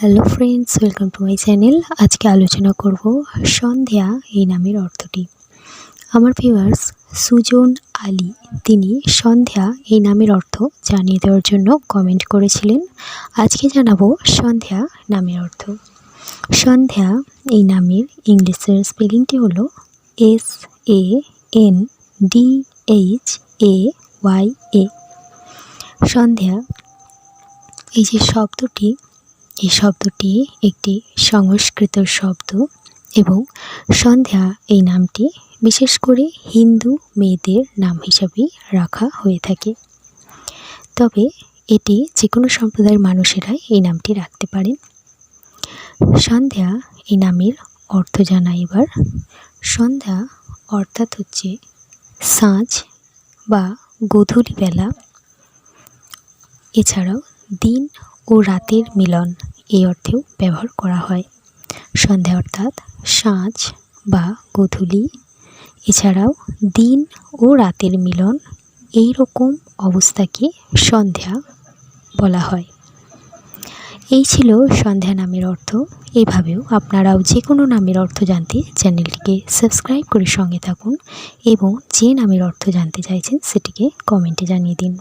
Hello friends welcome to my channel আজকে আলোচনা করব সন্ধ্যা এই নামের অর্থটি। আমার ভিউয়ার্স সুজন আলী, তিনি সন্ধ্যা এই নামের অর্থ জানিয়ে দেওয়ার জন্য কমেন্ট করেছিলেন। আজকে জানাব সন্ধ্যা নামের অর্থ। সন্ধ্যা এই নামের ইংলিশের স্পেলিংটি হলো S A N D H Y A এ সন্ধ্যা এই যে শব্দটি এই শব্দটি একটি সংস্কৃত শব্দ এবং সন্ধ্যা এই নামটি বিশেষ করে হিন্দু মেয়েদের নাম হিসাবে রাখা হয়ে থাকে। তবে এটি যে কোনো সম্প্রদায়ের মানুষেরাই এই নামটি রাখতে পারেন সন্ধ্যা এই নামের অর্থ জানা এবার। সন্ধ্যা অর্থাৎ হচ্ছে সাঁঝ বা বেলা। এছাড়াও দিন ও রাতের মিলন। এই অর্থেও ব্যবহার করা হয়। সন্ধ্যা অর্থাৎ সাঁঝ বা গধূলি। এছাড়াও দিন ও রাতের মিলন এই রকম অবস্থাকে সন্ধ্যা বলা হয়। এই ছিল সন্ধ্যা নামের অর্থ। এভাবেও আপনারাও যে কোনো নামের অর্থ জানতে চ্যানেলটিকে সাবস্ক্রাইব করে সঙ্গে থাকুন এবং যে নামের অর্থ জানতে চাইছেন সেটিকে কমেন্টে জানিয়ে দিন।